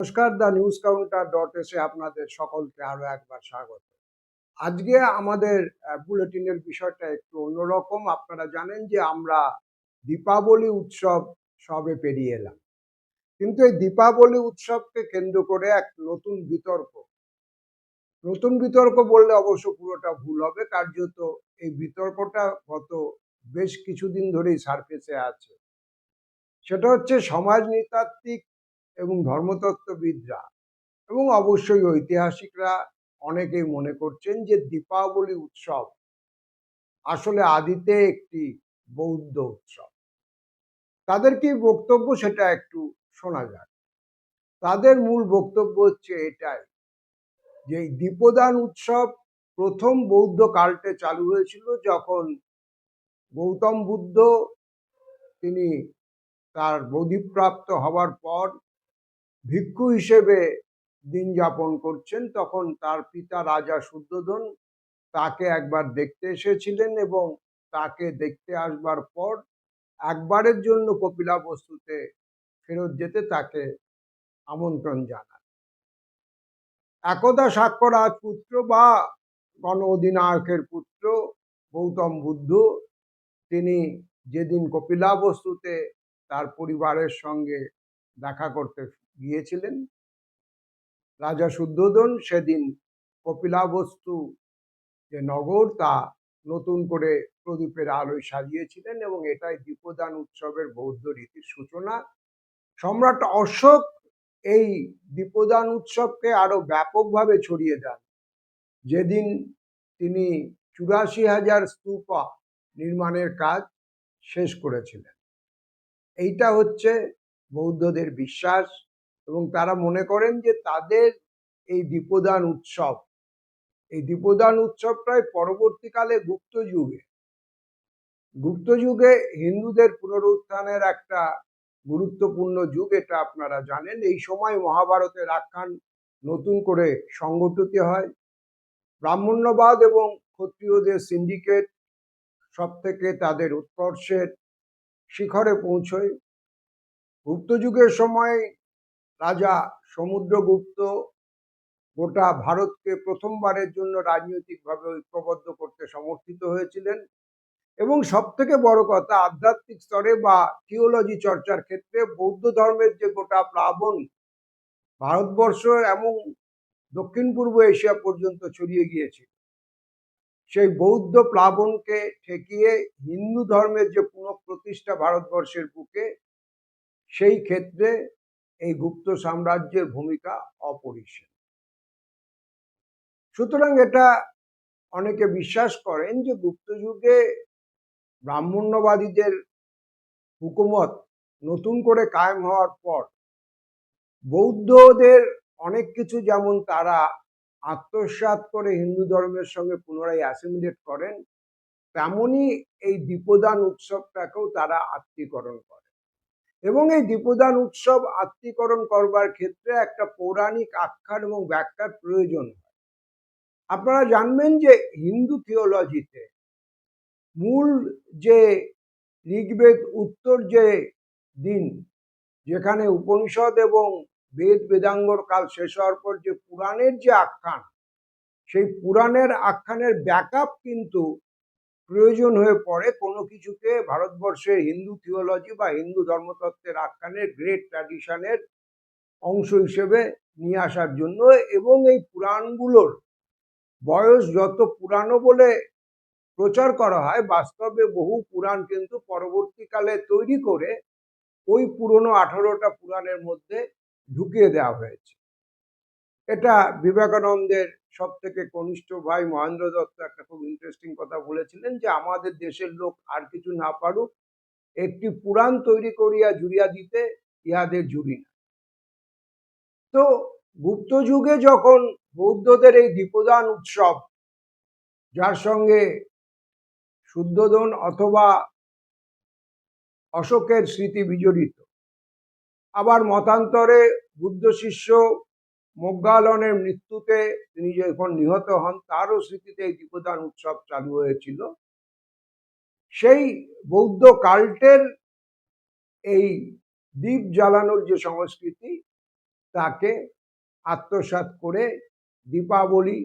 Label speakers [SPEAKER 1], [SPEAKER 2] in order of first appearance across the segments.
[SPEAKER 1] নমস্কার the news counter dot এসে আপনাদের সকলকে আরও একবার স্বাগত। আজকে আমাদের বুলেটিনের বিষয়টা একটু অন্যরকম। আপনারা জানেন যে আমরা দীপাবলি উৎসব সবে পেরিয়ে এলাম। কিন্তু এই দীপাবলি উৎসবকে কেন্দ্র করে এক নতুন বিতর্ক। নতুন বিতর্ক বললে অবশ্য পুরোটা ভুল হবে। কার্যত এই বিতর্কটা গত বেশ কিছুদিন ধরেই সার্ফেসে আছে। সেটা হচ্ছে সমাজ নৃতাত্ত্বিক এবং ধর্মতত্ত্ববিদরা এবং অবশ্যই ঐতিহাসিকরা অনেকেই মনে করছেন যে দীপাবলি উৎসব আসলে আদিতে একটি বৌদ্ধ উৎসব। তাদের কি বক্তব্য সেটা একটু শোনা যাক। তাদের মূল বক্তব্য হচ্ছে এটাই যে দীপদান উৎসব প্রথম বৌদ্ধ কাল্টে চালু হয়েছিল যখন গৌতম বুদ্ধ তিনি তার বোধিপ্রাপ্ত হওয়ার পর ভিক্ষু হিসেবে দিন যাপন করছেন, তখন তার পিতা রাজা শুদ্ধোধন তাকে একবার দেখতে এসেছিলেন এবং তাকে দেখতে আসবার পর একবারের জন্য কপিলা বস্তুতে ফেরত যেতে তাকে আমন্ত্রণ জানান। একদা সাক্ষ্য পুত্র বা গণ অধিনায়কের পুত্র গৌতম বুদ্ধ, তিনি যেদিন কপিলা বস্তুতে তার পরিবারের সঙ্গে দেখা করতে গিয়েছিলেন। রাজা শুদ্ধোধন সেদিন কপিলাবস্তু যে নগর, তা নতুন করে প্রদীপের আলোয় সাজিয়েছিলেন এবং এটাই দীপদান উৎসবের বৌদ্ধ রীতির সূচনা। সম্রাট অশোক এই দীপদান উৎসবকে আরও ব্যাপকভাবে ছড়িয়ে দেন। যেদিন তিনি চুরাশি হাজার স্তূপা নির্মাণের কাজ শেষ করেছিলেন। এইটা হচ্ছে বৌদ্ধদের বিশ্বাস। এবং তারা মনে করেন যে তাদের এই দীপদান উৎসব, এই দীপদান উৎসবটাই পরবর্তীকালে গুপ্ত যুগে গুপ্ত যুগে হিন্দুদের পুনরুত্থানের একটা গুরুত্বপূর্ণ যুগ এটা আপনারা জানেন। এই সময় মহাভারতের আখ্যান নতুন করে সংগঠিত হয়। ব্রাহ্মণ্যবাদ এবং ক্ষত্রিয়দের সিন্ডিকেট সব থেকে তাদের উৎকর্ষের শিখরে পৌঁছয়। গুপ্ত যুগের সময় রাজা সমুদ্রগুপ্ত গোটা ভারতকে প্রথমবারের জন্য রাজনৈতিকভাবে ঐক্যবদ্ধ করতে সমর্থিত হয়েছিলেন এবং সব থেকে বড় কথা আধ্যাত্মিক স্তরে বা থিওলজি চর্চার ক্ষেত্রে বৌদ্ধ ধর্মের যে গোটা প্লাবন ভারতবর্ষ এবং দক্ষিণ পূর্ব এশিয়া পর্যন্ত ছড়িয়ে গিয়েছে, সেই বৌদ্ধ প্লাবনকে ঠেকিয়ে হিন্দু ধর্মের যে পুনঃপ্রতিষ্ঠা ভারতবর্ষের বুকে, সেই ক্ষেত্রে এই গুপ্ত সাম্রাজ্যের ভূমিকা অপরিসীম। সুতরাং এটা অনেকে বিশ্বাস করেন যে গুপ্ত যুগে ব্রাহ্মণ্যবাদীদের হুকুমত নতুন করে কায়েম হওয়ার পর বৌদ্ধদের অনেক কিছু যেমন তারা আত্মসাত করে হিন্দু ধর্মের সঙ্গে পুনরায় অ্যাসিমিলেট করেন তেমনি এই দীপদান উৎসবটাকেও তারা আত্মীকরণ করে। এবং এই দীপদান উৎসব আত্মীকরণ করবার ক্ষেত্রে একটা পৌরাণিক আখ্যান এবং ব্যাখ্যার প্রয়োজন হয়। আপনারা জানবেন যে হিন্দু থিওলজিতে মূল যে ঋগ্বেদ, উত্তর যে দিন, যেখানে উপনিষদ এবং বেদ, বেদাঙ্গর কাল শেষ হওয়ার পর যে পুরাণের যে আখ্যান, সেই পুরাণের আখ্যানের ব্যাকআপ কিন্তু প্রয়োজন হয়ে পড়ে কোনো কিছুকে ভারতবর্ষের হিন্দু থিওলজি বা হিন্দু ধর্মতত্ত্বের আখ্যানের গ্রেট ট্র্যাডিশনের অংশ হিসেবে নিয়ে আসার জন্য এবং এই পুরাণগুলোর বয়স যত পুরানো বলে প্রচার করা হয়, বাস্তবে বহু পুরাণ কিন্তু পরবর্তীকালে তৈরি করে ওই পুরনো আঠারোটা পুরাণের মধ্যে ঢুকিয়ে দেওয়া হয়েছে। এটা বিবেকানন্দের সব থেকে কনিষ্ঠ ভাই মহেন্দ্র দত্ত একটা খুব ইন্টারেস্টিং কথা বলেছিলেন যে, আমাদের দেশের লোক আর কিছু না পারুক, একটি পুরাণ তৈরি করিয়া জুড়িয়া দিতে ইহাদের জুড়ি না। তো গুপ্ত যুগে যখন বৌদ্ধদের এই দীপদান উৎসব, যার সঙ্গে শুদ্ধোদন অথবা অশোকের স্মৃতি বিজড়িত, আবার মতান্তরে বুদ্ধ শিষ্য মোগ্গালনের মৃত্যুতে তিনি যখন নিহত হন, তারও স্মৃতিতে এই দীপদান উৎসব চালু হয়েছিল। সেই বৌদ্ধ কাল্টের এই দ্বীপ জ্বালানোর যে সংস্কৃতি, তাকে আত্মসাৎ করে দীপাবলি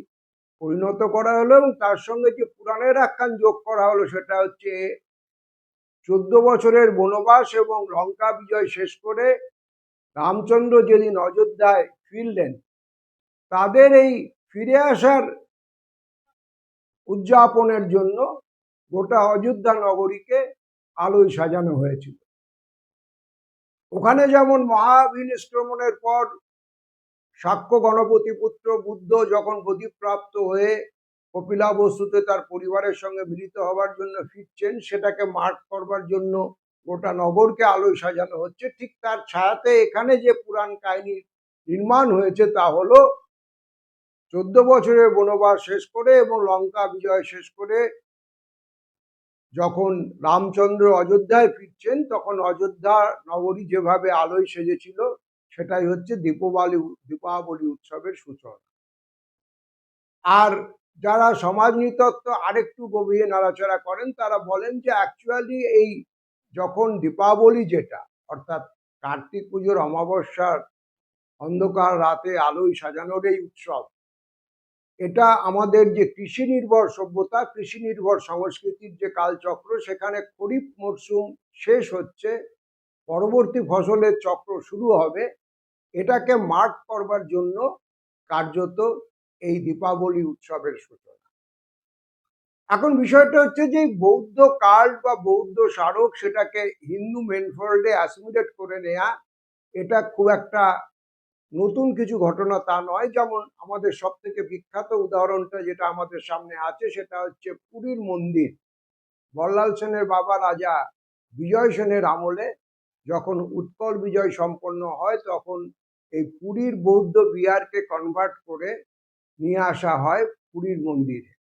[SPEAKER 1] পরিণত করা হলো এবং তার সঙ্গে যে পুরাণের আখ্যান যোগ করা হলো, সেটা হচ্ছে চোদ্দ বছরের বনবাস এবং লঙ্কা বিজয় শেষ করে রামচন্দ্র যেদিন অযোধ্যায় ফিরলেন তাদের এই ফিরে আসার উদযাপনের জন্য গোটা অযোধ্যা নগরীকে আলোয় সাজানো হয়েছিল। ওখানে যেমন মহাবিনিষ্ক্রমণের পর সাক্ষ্য গণপতি পুত্র বুদ্ধ যখন বোধিপ্রাপ্ত হয়ে কপিলা বস্তুতে তার পরিবারের সঙ্গে মিলিত হবার জন্য ফিরছেন, সেটাকে মার্ক করবার জন্য গোটা নগরকে আলোয় সাজানো হচ্ছে। ঠিক তার ছায়াতে এখানে যে পুরাণ কাহিনী নির্মাণ হয়েছে তা হলো চোদ্দ বছরের বনবাস শেষ করে এবং লঙ্কা বিজয় শেষ করে যখন রামচন্দ্র অযোধ্যায় ফিরছেন, তখন অযোধ্যা নগরী যেভাবে আলোয় সেজেছিল, সেটাই হচ্ছে দীপাবলি দীপাবলি উৎসবের সূচনা। আর যারা সমাজ নৃতত্ত্ব আরেকটু গভীরে নাড়াচাড়া করেন, তারা বলেন যে অ্যাকচুয়ালি এই যখন দীপাবলি যেটা, অর্থাৎ কার্তিক পুজোর অমাবস্যার অন্ধকার রাতে আলোয় সাজানোর এই উৎসব এটা আমাদের যে কৃষি নির্ভর সভ্যতা, কৃষি নির্ভর সংস্কৃতির যে কালচক্র, সেখানে খরিফ মরশুম শেষ হচ্ছে, পরবর্তী ফসলের চক্র শুরু হবে। এটাকে মার্ক করবার জন্য কার্যত এই দীপাবলি উৎসবের সূচনা। এখন বিষয়টা হচ্ছে যে বৌদ্ধ কার্ড বা বৌদ্ধ স্মারক সেটাকে হিন্দু মেনফোল্ডে অ্যাসিমিলেট করে নেয়া, এটা খুব একটা নতুন কিছু ঘটনা তা নয়, যেমন আমাদের সব থেকে বিখ্যাত উদাহরণটা যেটা আমাদের সামনে আছে সেটা হচ্ছে পুরীর মন্দির। বল্লাল সেনের বাবা রাজা বিজয় সেনের আমলে যখন উৎকল বিজয় সম্পন্ন হয় তখন এই পুরীর বৌদ্ধ বিহারকে কনভার্ট করে নিয়ে আসা হয় পুরীর মন্দিরে।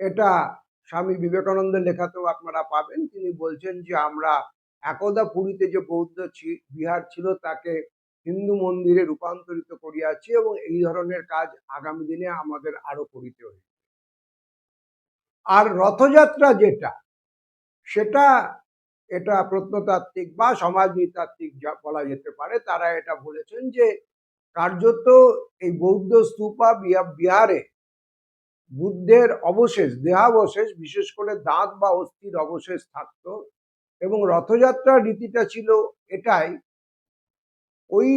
[SPEAKER 1] এটা স্বামী বিবেকানন্দের লেখাতেও আপনারা পাবেন। তিনি বলছেন যে আমরা একদা পুরীতে যে বৌদ্ধ বিহার ছিল তাকে হিন্দু মন্দিরে রূপান্তরিত করিয়াছি এবং এই ধরনের কাজ আগামী দিনে আমাদের আরও করিতে হইবে। আর রথযাত্রা যেটা, সেটা এটা প্রত্নতাত্ত্বিক বা সমাজ নৃতাত্ত্বিক যা বলা যেতে পারে, তারা এটা বলেছেন যে কার্যত এই বৌদ্ধ স্তূপা বিহা- বিহারে বুদ্ধের অবশেষ, দেহাবশেষ, বিশেষ করে দাঁত বা অস্থির অবশেষ থাকতো এবং রথযাত্রার রীতিটা ছিল এটাই ওই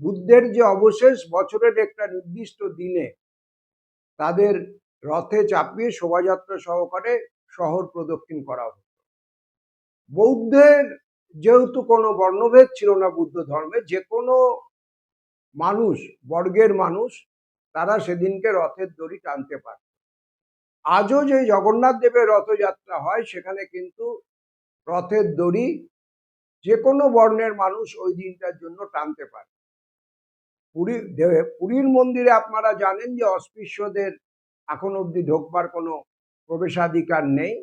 [SPEAKER 1] বুদ্ধের যে অবশেষ বছরের একটা নির্দিষ্ট দিনে তাদের রথে চাপিয়ে শোভাযাত্রা সহকারে শহর প্রদক্ষিণ করা হতো। বৌদ্ধের যেহেতু কোনো বর্ণভেদ ছিল না বুদ্ধ ধর্মে, যে কোনো মানুষ, বর্গের মানুষ, তারা সেদিনকে রথের দড়ি টানতে পারে আজও যে জগন্নাথ দেবের রথযাত্রা হয়, সেখানে কিন্তু রথের দড়ি যে কোনো বর্ণের মানুষ ওই দিনটার জন্য টানতে পারে। পুরী পুরীর মন্দিরে আপনারা জানেন যে অস্পৃশ্যদের এখন অবধি ঢোকবার কোনো প্রবেশাধিকার নেই।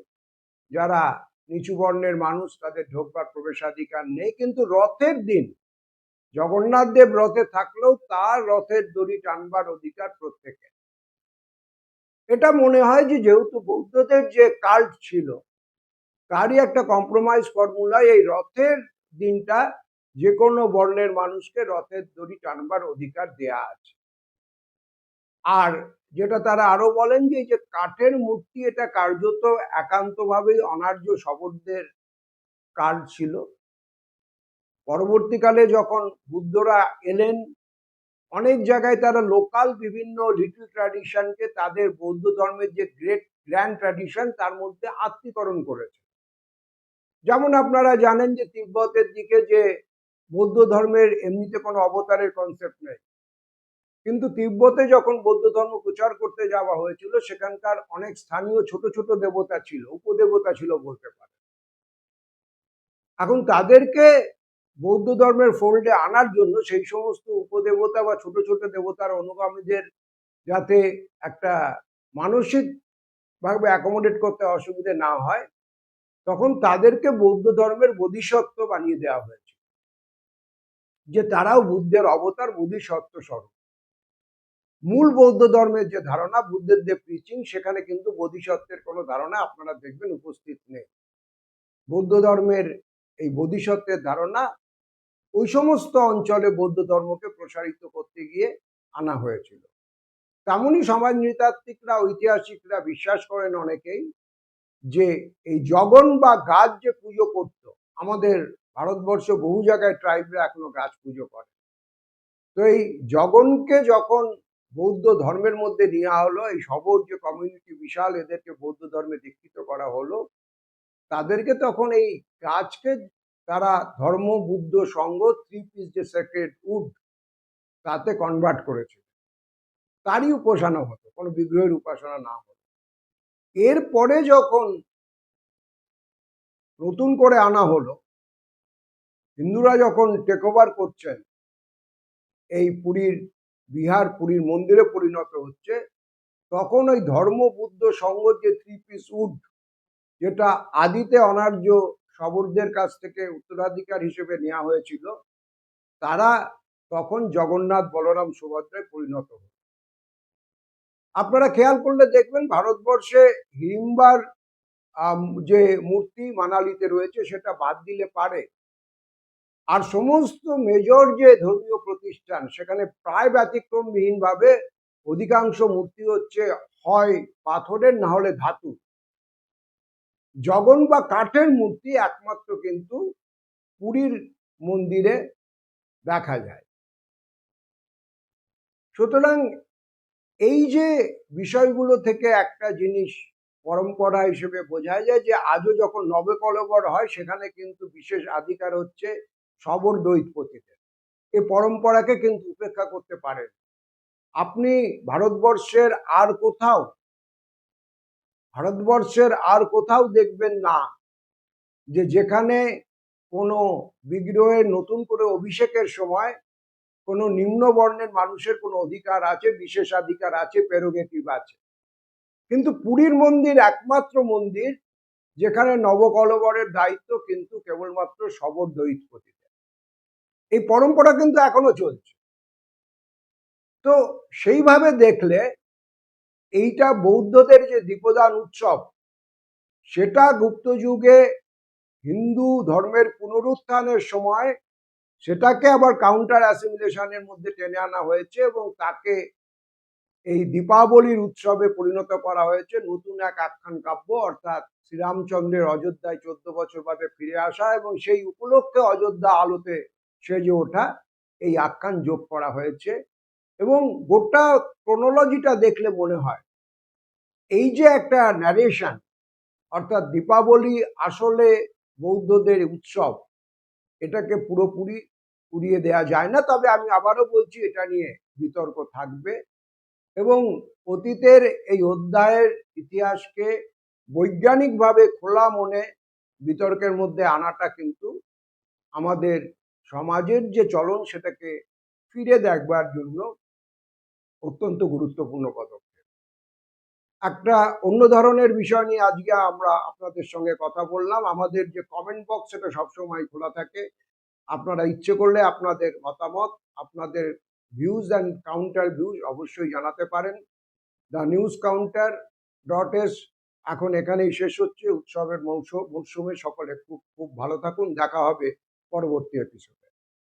[SPEAKER 1] যারা নিচু বর্ণের মানুষ তাদের ঢোকবার প্রবেশাধিকার নেই। কিন্তু রথের দিন, জগন্নাথ দেব রথে থাকলেও তার রথের দড়ি টানবার অধিকার প্রত্যেকের। এটা মনে হয় যে যেহেতু বৌদ্ধদের যে কাল্ট ছিল, তারই একটা কম্প্রোমাইজ ফর্মুলায় এই রথের দিনটা যে কোনো বর্ণের মানুষকে রথের দড়ি টানবার অধিকার দেয়া আছে। আর যেটা তারা আরও বলেন যে যে কাঠের মূর্তি, এটা কার্যত একান্তভাবেই অনার্য শবরদের কাজ ছিল। পরবর্তীকালে যখন বুদ্ধরা এলেন, অনেক জায়গায় তারা লোকাল বিভিন্ন লিটল ট্র্যাডিশনকে তাদের বৌদ্ধ ধর্মের যে গ্রেট গ্র্যান্ড ট্র্যাডিশন, তার মধ্যে আত্মীকরণ করেছে। যেমন আপনারা জানেন যে তিব্বতের দিকে যে বৌদ্ধ ধর্মের এমনিতে কোনো অবতারের কনসেপ্ট নেই। কিন্তু তিব্বতে যখন বৌদ্ধ ধর্ম প্রচার করতে যাওয়া হয়েছিল, সেখানকার অনেক স্থানীয় ছোট ছোট দেবতা ছিল, উপদেবতা ছিল বলতে পারে এখন তাদেরকে বৌদ্ধ ধর্মের ফোল্ডে আনার জন্য সেই সমস্ত উপদেবতা বা ছোট ছোট দেবতার অনুগামীদের যাতে একটা মানসিক ভাবে অ্যাকোমোডেট করতে অসুবিধে না হয় তখন তাদেরকে বৌদ্ধ ধর্মের বোধিসত্ত্ব বানিয়ে দেওয়া হয়েছে। যে তারাও বুদ্ধের অবতার, বোধিসত্ত্ব স্বরূপ। মূল বৌদ্ধ ধর্মের যে ধারণা, বুদ্ধের যে প্রিচিং সেখানে কিন্তু বোধিসত্ত্বের কোনো ধারণা আপনারা দেখবেন উপস্থিত নেই। বৌদ্ধ ধর্মের এই বোধিসত্ত্বের ধারণা ওই সমস্ত অঞ্চলে বৌদ্ধ ধর্মকে প্রসারিত করতে গিয়ে আনা হয়েছিল। তেমনই সমাজ নৃতাত্ত্বিকরা ঐতিহাসিকরা বিশ্বাস করেন অনেকেই যে এই জগন বা গাছ যে পুজো করত, আমাদের ভারতবর্ষ বহু জায়গায় ট্রাইবরা এখনও গাছ পুজো করে। তো এই জগনকে যখন বৌদ্ধ ধর্মের মধ্যে নেওয়া হলো, এই সবর যে কমিউনিটি বিশাল, এদেরকে বৌদ্ধ ধর্মে দীক্ষিত করা হলো, তাদেরকে তখন এই গাছকে তারা ধর্ম, বুদ্ধ সংঘ থ্রি পিস যে সেক্রেট উড তাতে কনভার্ট করেছে। তারই উপাসনা হতো, কোনো বিগ্রহের উপাসনা না হতো। এরপরে যখন নতুন করে আনা হলো, হিন্দুরা যখন টেক ওভার করছেন, এই পুরীর, বিহার পুরীর মন্দিরে পরিণত হচ্ছে, তখন ওই ধর্ম বুদ্ধ সংঘ যে থ্রি পিস উড যেটা আদিতে অনার্য শবরদের কাছ থেকে উত্তরাধিকার হিসেবে নেওয়া হয়েছিল, তারা তখন জগন্নাথ বলরাম সুভদ্রায় পরিণত হল। আপনারা খেয়াল করলে দেখবেন ভারতবর্ষে হিড়িম্বার আম, যে মূর্তি মানালিতে রয়েছে সেটা বাদ দিলে পারে। আর সমস্ত মেজর যে ধর্মীয় প্রতিষ্ঠান সেখানে প্রায় ব্যতিক্রমবিহীন ভাবে অধিকাংশ মূর্তি হচ্ছে হয় পাথরের না হলে ধাতু। জগন বা কাঠের মূর্তি একমাত্র কিন্তু পুরীর মন্দিরে দেখা যায়। সুতরাং এই যে বিষয়গুলো থেকে একটা জিনিস পরম্পরা হিসেবে বোঝা যায় যে আজও যখন নবকলবর হয়, সেখানে কিন্তু বিশেষ অধিকার হচ্ছে সবর দৈতপতিদের এই পরম্পরাকে কিন্তু উপেক্ষা করতে পারেন। আপনি ভারতবর্ষের আর কোথাও, ভারতবর্ষের আর কোথাও দেখবেন না যে যেখানে কোনো বিগ্রহের নতুন করে অভিষেকের সময় কোনো নিম্ন বর্ণের মানুষের কোনো অধিকার আছে, বিশেষাধিকার আছে প্রেরোগেটিভ আছে। কিন্তু পুরীর মন্দির একমাত্র মন্দির যেখানে নবকলবরের দায়িত্ব কিন্তু কেবলমাত্র সবর দৈতপতিদের এই পরম্পরা কিন্তু এখনও চলছে। তো সেইভাবে দেখলে এইটা বৌদ্ধদের যে দীপদান উৎসব, সেটা গুপ্ত যুগে হিন্দু ধর্মের পুনরুত্থানের সময় সেটাকে আবার কাউন্টার অ্যাসিমিলেশনের মধ্যে টেনে আনা হয়েছে এবং তাকে এই দীপাবলির উৎসবে পরিণত করা হয়েছে। নতুন এক আখ্যান কাব্য, অর্থাৎ শ্রীরামচন্দ্রের অযোধ্যায় চোদ্দ বছর বাদে ফিরে আসা এবং সেই উপলক্ষে অযোধ্যা আলোতে সেজে ওঠা এই আখ্যান যোগ করা হয়েছে এবং গোটা ক্রোনোলজিটা দেখলে মনে হয়, এই যে একটা ন্যারেশন অর্থাৎ দীপাবলি আসলে বৌদ্ধদের উৎসব এটাকে পুরোপুরি উড়িয়ে দেয়া যায় না। তবে আমি আবারও বলছি, এটা নিয়ে বিতর্ক থাকবে এবং অতীতের এই অধ্যায়ের ইতিহাসকে বৈজ্ঞানিকভাবে খোলা মনে বিতর্কের মধ্যে আনাটা কিন্তু আমাদের সমাজের যে চলন, সেটাকে ফিরে দেখবার জন্য অত্যন্ত গুরুত্বপূর্ণ পদক্ষেপ একটা অন্য ধরনের বিষয় নিয়ে আজকে আমরা আপনাদের সঙ্গে কথা বললাম। আমাদের যে কমেন্ট বক্স সেটা সবসময় খোলা থাকে। আপনারা ইচ্ছে করলে আপনাদের মতামত, আপনাদের ভিউজ অ্যান্ড কাউন্টার ভিউজ অবশ্যই জানাতে পারেন। The news counter dot S এখন এখানেই শেষ হচ্ছে। উৎসবের মৌসুম মরশুমে সকলে খুব খুব ভালো থাকুন। দেখা হবে পরবর্তী এপিসোডে